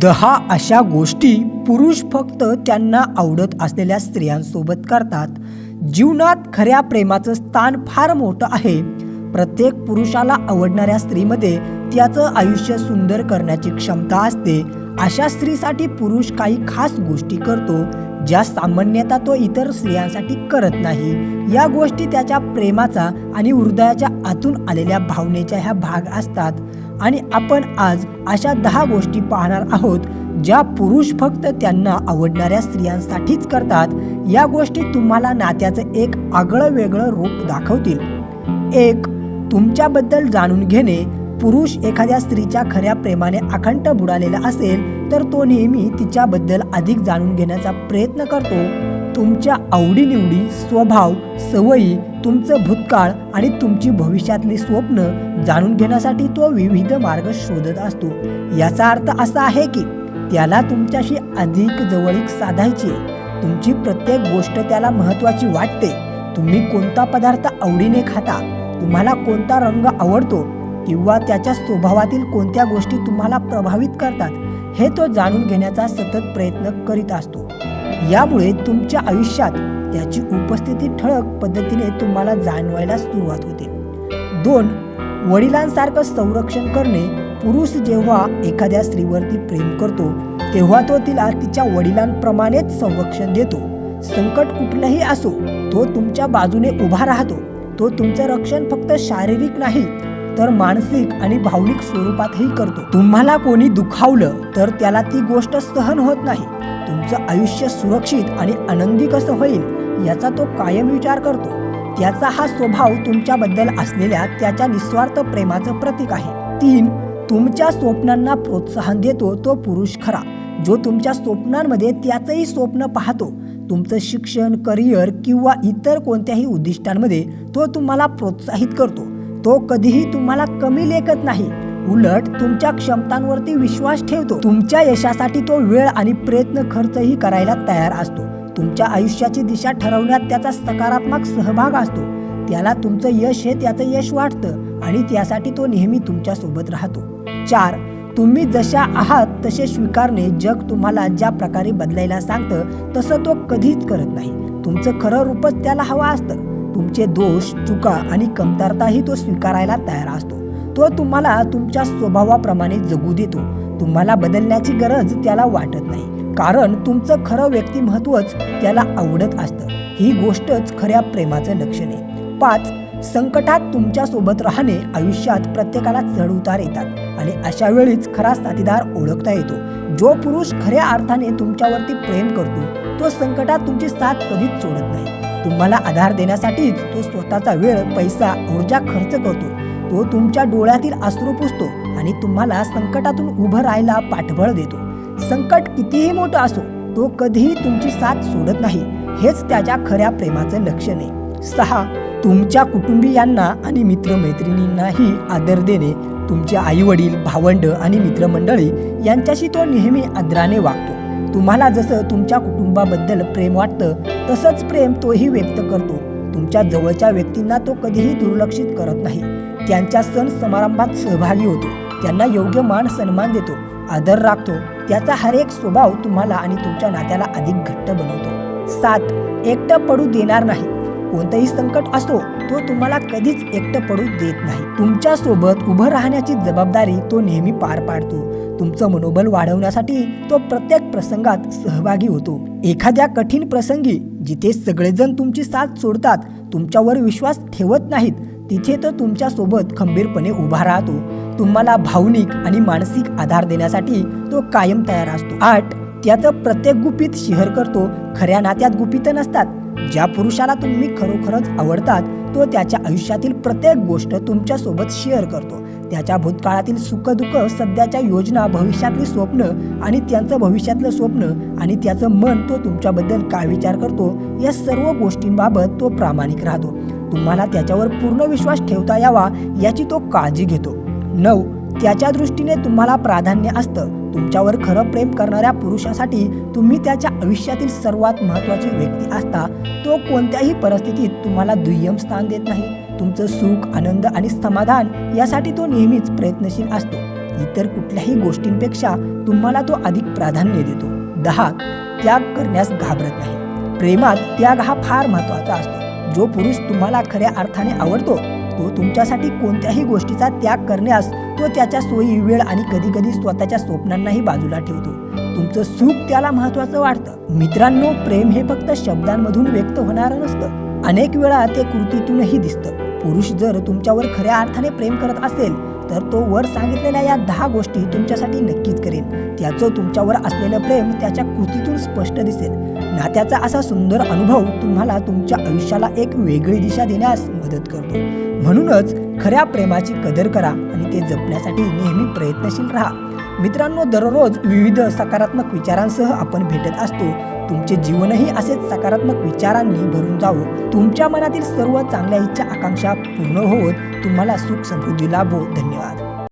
दहा अशा गोष्टी पुरुष फक्त त्यांना आवडत असलेल्या स्त्रियांसोबत करतात. जीवनात खऱ्या प्रेमाचं स्थान फार मोठं आहे. प्रत्येक पुरुषाला आवडणाऱ्या स्त्रीमध्ये त्याचं आयुष्य सुंदर करण्याची क्षमता असते. अशा स्त्रीसाठी पुरुष काही खास गोष्टी करतो ज्या सामान्यतः तो इतर स्त्रियांसाठी करत नाही या गोष्टी त्याच्या प्रेमाचा आणि हृदयाच्या आतून आलेल्या भावनेच्या ह्या भाग असतात. आणि आपण आज अशा दहा गोष्टी पाहणार आहोत ज्या पुरुष फक्त त्यांना आवडणाऱ्या स्त्रियांसाठीच करतात. या गोष्टी तुम्हाला नात्याचं एक आगळं वेगळं रूप दाखवतील. एक तुमच्याबद्दल जाणून घेणे. पुरुष एखाद्या स्त्रीच्या खऱ्या प्रेमाने अखंड बुडालेला असेल तर तो नेहमी तिच्याबद्दल अधिक जाणून घेण्याचा प्रयत्न करतो. तुमच्या आवडीनिवडी स्वभाव सवयी तुमचं भूतकाळ आणि तुमची भविष्यातली स्वप्न जाणून घेण्यासाठी तो विविध मार्ग शोधत असतो. याचा अर्थ असा आहे की त्याला तुमच्याशी अधिक जवळीक साधायची. तुमची प्रत्येक गोष्ट त्याला महत्त्वाची वाटते. तुम्ही कोणता पदार्थ आवडीने खाता तुम्हाला कोणता रंग आवडतो किंवा त्याच्या स्वभावातील कोणत्या गोष्टी तुम्हाला प्रभावित करतात हे तो जाणून घेण्याचा सतत प्रयत्न करीत असतो. यामुळे तुमच्या आयुष्यात त्याची उपस्थिती ठळक पद्धतीने तुम्हाला जाणवायला सुरुवात होते. दोन वडिलांसारखं संरक्षण करणे. पुरुष जेव्हा एखाद्या स्त्रीवरती प्रेम करतो तेव्हा तो तिला तिच्या वडिलांप्रमाणेच संरक्षण देतो. संकट कुठलंही असो तो तुमच्या बाजूने उभा राहतो. तो तुमचं रक्षण फक्त शारीरिक नाही तर मानसिक आणि भावनिक स्वरूपातही करतो. तुम्हाला कोणी दुखावलं तर त्याला ती गोष्ट सहन होत नाही. तुमचं आयुष्य सुरक्षित आणि आनंदी कसं होईल याचा तो कायम विचार करतो. त्याचा हा स्वभाव तुमच्याबद्दल असलेल्या त्याच्या निस्वार्थ प्रेमाचं प्रतीक आहे. तीन तुमच्या स्वप्नांना प्रोत्साहन देतो तो पुरुष खरा. जो तुमच्या स्वप्नांमध्ये त्याचंही स्वप्न पाहतो तुमचं शिक्षण करिअर किंवा इतर कोणत्याही उद्दिष्टांमध्ये तो तुम्हाला प्रोत्साहित करतो. तो कधीही तुम्हाला कमी लेखत नाही. उलट तुमच्या क्षमतांवरती विश्वास ठेवतो. तुमच्या यशासाठी तो वेळ आणि प्रयत्न खर्चही करायला तयार असतो. तुमच्या आयुष्याची दिशा ठरवण्यात त्याचा सकारात्मक सहभाग असतो. त्याला तुमचं यश हे त्याचं यश वाटतं आणि त्यासाठी तो नेहमी तुमच्यासोबत राहतो. चार तुम्ही जशा आहात तसे स्वीकारणे जग तुम्हाला ज्या प्रकारे बदलायला सांगतं तसं तो कधीच करत नाही. तुमचं खरं रूपच त्याला हवं असतं. तुमचे दोष चुका आणि कमतरताही तो स्वीकारायला तयार असतो. तो तुम्हाला तुमच्या स्वभावाप्रमाणे जगू देतो. तुम्हाला बदलण्याची गरज त्याला वाटत नाही. कारण तुमचं खरं व्यक्तिमत्वच त्याला आवडत असतं. ही गोष्टच खऱ्या प्रेमाचं लक्षण आहे. पाच संकटात तुमच्यासोबत राहणे आयुष्यात प्रत्येकाला चढ उतार येतात आणि अशा वेळीच खरा साथीदार ओळखता येतो. जो पुरुष खऱ्या अर्थाने तुमच्यावरती प्रेम करतो तो संकटात तुमची साथ कधीच सोडत नाही. तुम्हाला आधार देण्यासाठीच तो स्वतःचा वेळ पैसा ऊर्जा खर्च करतो. तो तुमच्या डोळ्यातील अश्रू पुसतो आणि तुम्हाला संकटातून उभं राहायला पाठबळ देतो. संकट कितीही मोठं असो तो कधीही तुमची साथ सोडत नाही. हेच त्याच्या खऱ्या प्रेमाचं लक्षण आहे. सहा तुमच्या कुटुंबियांना आणि मित्रमैत्रिणींनाही आदर देणे. तुमचे आई वडील भावंड आणि मित्रमंडळी यांच्याशी तो नेहमी आदराने वागतो. तुम्हाला जसं तुमच्या कुटुंबाबद्दल प्रेम वाटतं तसंच प्रेम तोही व्यक्त करतो. तुमच्या जवळच्या व्यक्तींना तो कधीही दुर्लक्षित करत नाही. त्यांच्या सण समारंभात सहभागी होतो. त्यांना योग्य मान सन्मान देतो. आदर राखतो. त्याचा हर एक स्वभाव तुम्हाला आणि तुमच्या नात्याला अधिक घट्ट बनवतो. सात. एकटं पडू देणार नाही. कोणतंही संकट असो तो तुम्हाला कधीच एकटं पडू देत नाही. तुमच्यासोबत उभं राहण्याची जबाबदारी तो नेहमी पार पाडतो. तुमचं मनोबल वाढवण्यासाठी तो प्रत्येक प्रसंगात सहभागी होतो. एखाद्या कठीण प्रसंगी जिथे सगळेजण तुमची साथ सोडतात तुमच्यावर विश्वास ठेवत नाहीत तिथे तो तुमच्यासोबत खंबीरपणे उभा राहतो. तुम्हाला भावनिक आणि मानसिक आधार देण्यासाठी तो कायम तयार असतो. आठ त्याचं प्रत्येक गुपित शेअर करतो. खऱ्या नात्यात गुपित नसतात. ज्या पुरुषाला तुम्ही खरोखरच आवडतात तो त्याच्या आयुष्यातील प्रत्येक गोष्ट तुमच्यासोबत शेअर करतो. त्याच्या भूतकाळातील सुखदुःख सध्याच्या योजना भविष्यातली स्वप्न आणि त्यांचं भविष्यातलं स्वप्न आणि त्याचं मन तो तुमच्याबद्दल काय विचार करतो या सर्व गोष्टींबाबत तो प्रामाणिक राहतो. तुम्हाला त्याच्यावर पूर्ण विश्वास ठेवता यावा याची तो काळजी घेतो. नऊ. त्याच्या दृष्टीने तुम्हाला प्राधान्य असतं. तुमच्यावर खरं प्रेम करणाऱ्या पुरुषासाठी तुम्ही त्याच्या आयुष्यातील सर्वात महत्त्वाची व्यक्ती असता. तो कोणत्याही परिस्थितीत तुम्हाला दुय्यम स्थान देत नाही. तुमचं सुख आनंद आणि समाधान यासाठी तो नेहमीच प्रयत्नशील असतो. इतर कुठल्याही गोष्टींपेक्षा तुम्हाला तो अधिक प्राधान्य देतो. दहा त्याग करण्यास घाबरत नाही. प्रेमात त्याग हा फार महत्त्वाचा असतो. जो पुरुष तुम्हाला खऱ्या अर्थाने आवडतो तो तुमच्यासाठी कोणत्याही गोष्टीचा त्याग करण्यास तो त्याच्या सोयी वेळ आणि कधी कधी स्वतःच्या स्वप्नांनाही बाजूला ठेवतो. तुमचं सुख त्याला महत्वाचं वाटतं. मित्रांनो प्रेम हे फक्त शब्दांमधून व्यक्त होणारं नसतं. अनेक वेळा ते कृतीतूनही दिसतं. पुरुष जर तुमच्यावर खऱ्या अर्थाने प्रेम करत असेल तर तो वर सांगितलेल्या या दहा गोष्टी तुमच्यासाठी नक्कीच करेल त्याचं तुमच्यावर असलेलं प्रेम त्याच्या कृतीतून स्पष्ट दिसेल. नात्याचा असा सुंदर अनुभव तुम्हाला तुमच्या आयुष्याला एक वेगळी दिशा देण्यास मदत करतो. म्हणूनच खऱ्या प्रेमाची कदर करा आणि ते जपण्यासाठी नेहमी प्रयत्नशील राहा. मित्रांनो दररोज विविध सकारात्मक विचारांसह आपण भेटत असतो. तुमचे जीवनही असेच सकारात्मक विचारांनी भरून जावो. तुमच्या मनातील सर्व चांगल्या इच्छा आकांक्षा पूर्ण होत तुम्हाला सुख समृद्धी लाभो. धन्यवाद.